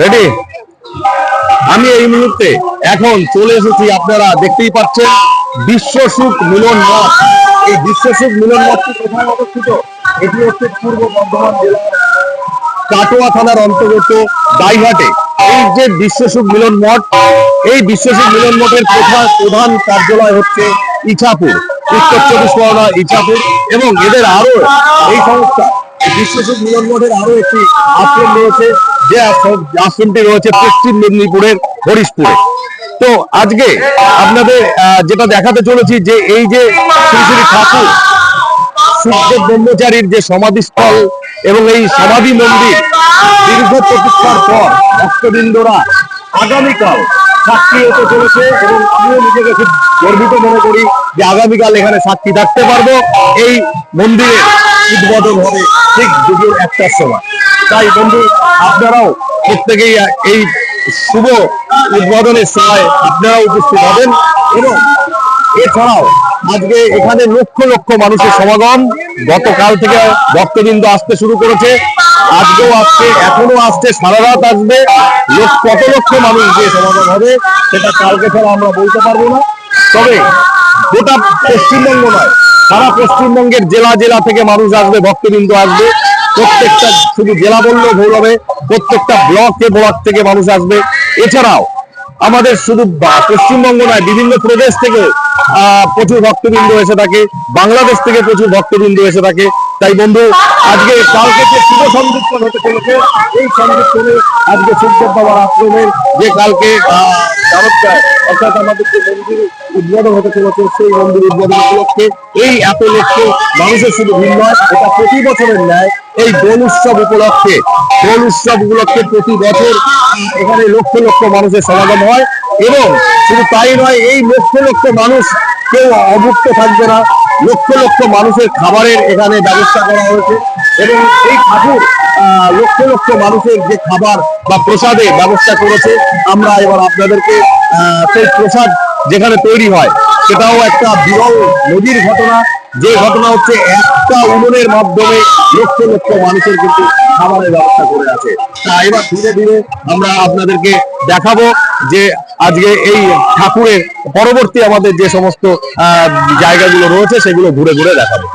Ready আমি এই মুহূর্তে এখন চলে এসেছি, আপনারা দেখতেই পাচ্ছেন বিশ্ব সুখ মিলন মঠ। এই বিশ্ব সুখ মিলন মঠটি কোথায় অবস্থিত? এটি হচ্ছে পূর্ব বর্ধমান জেলার কাটোয়া থানার অন্তর্গত দাইঘাটে এই যে বিশ্ব সুখ মিলন মঠ, এই বিশ্ব সুখ মিলন মঠের প্রধান প্রধান কার্যালয় হচ্ছে ইছাপুর। উত্তর চব্বিশ পরগনা, ইছাপুর। এবং এদের আরও এই সংস্থা এই বিশ্ব সুখ মিলন মঠের আরও একটি আশ্রম রয়েছে, যে আশ্রম- আশ্রমটি রয়েছে পশ্চিম মেদিনীপুরের হরিশপুরে। তো আজকে আপনাদের যেটা দেখাতে চলেছি যে এই যে শ্রী শ্রী ঠাকুর সুখদেব ব্রহ্মচারীর যে সমাধিস্থল এবং এই সমাধি মন্দির দীর্ঘ প্রতীক্ষার পর ভক্তবৃন্দরা আগামীকাল সাক্ষী হতে চলেছে এবং আমিও নিজেকে খুব গর্বিত মনে করি যে আগামীকাল এখানে সাক্ষী থাকতে পারব এই মন্দিরের উদ্বোধন হবে ঠিক দুপুর একটার সময়। তাই বন্ধু, আপনারাও প্রত্যেকেই এই শুভ উদ্বোধনের সময় আপনারাও উপস্থিত হবেন এবং এছাড়াও আজকে এখানে লক্ষ লক্ষ মানুষের সমাগম। গতকাল থেকে ভক্তবৃন্দ আসতে শুরু করেছে। আজকেও আসছে, এখনও আসছে, সারা রাত আসবে। কত লক্ষ মানুষ যে সমাগম হবে, সেটা কালকে ছাড়া আমরা বলতে পারব না। তবে গোটা পশ্চিমবঙ্গ নয় সারা পশ্চিমবঙ্গের জেলা জেলা থেকে মানুষ আসবে, ভক্তবৃন্দ আসবে। প্রত্যেকটা শুধু জেলা বললেও ভুল হবে, প্রত্যেকটা ব্লকে, ব্লক থেকে মানুষ আসবে। এছাড়াও আমাদের শুধু পশ্চিমবঙ্গ নয়, বিভিন্ন প্রদেশ থেকে প্রচুর ভক্তবৃন্দ এসে থাকে। বাংলাদেশ থেকে প্রচুর ভক্তবৃন্দ এসে থাকে। তাই বন্ধু, আজকে কালকে যে শুভ সংযুক্তন হতে চলেছে, এই সংযুক্তনে আজকে সুখদেব বাবার আশ্রমের যে কালকে অর্থাৎ আমাদের যে মন্দির উদ্বোধন হতে চলেছে, সেই মন্দির উদ্বোধন উপলক্ষে এই এত লক্ষ মানুষের শুধু ভিড় এটা প্রতি বছরের ন্যায় এই দোল উৎসব উপলক্ষে দোল উৎসব উপলক্ষে প্রতি বছর এখানে লক্ষ লক্ষ মানুষের সমাগম হয় এবং শুধু তাই নয়, এই লক্ষ লক্ষ মানুষ কেউ অভুক্ত থাকবে না। লক্ষ লক্ষ মানুষের খাবারের এখানে ব্যবস্থা করা হয়েছে এবং এই ঠাকুর লক্ষ লক্ষ মানুষের যে খাবার বা প্রসাদের ব্যবস্থা করেছে আমরা এবার আপনাদেরকে সেই প্রসাদ যেখানে তৈরি হয় সেটাও একটা বিরল নদীর ঘটনা। যে ঘটনা হচ্ছে একটা উনুনের মাধ্যমে লক্ষ লক্ষ মানুষের কিন্তু খাবারের ব্যবস্থা করে আছে। তা এবার ধীরে ধীরে আমরা আপনাদেরকে দেখাবো যে আজকে এই ঠাকুরের পরবর্তী আমাদের যে সমস্ত আহ, জায়গাগুলো রয়েছে সেগুলো ঘুরে ঘুরে দেখাবো।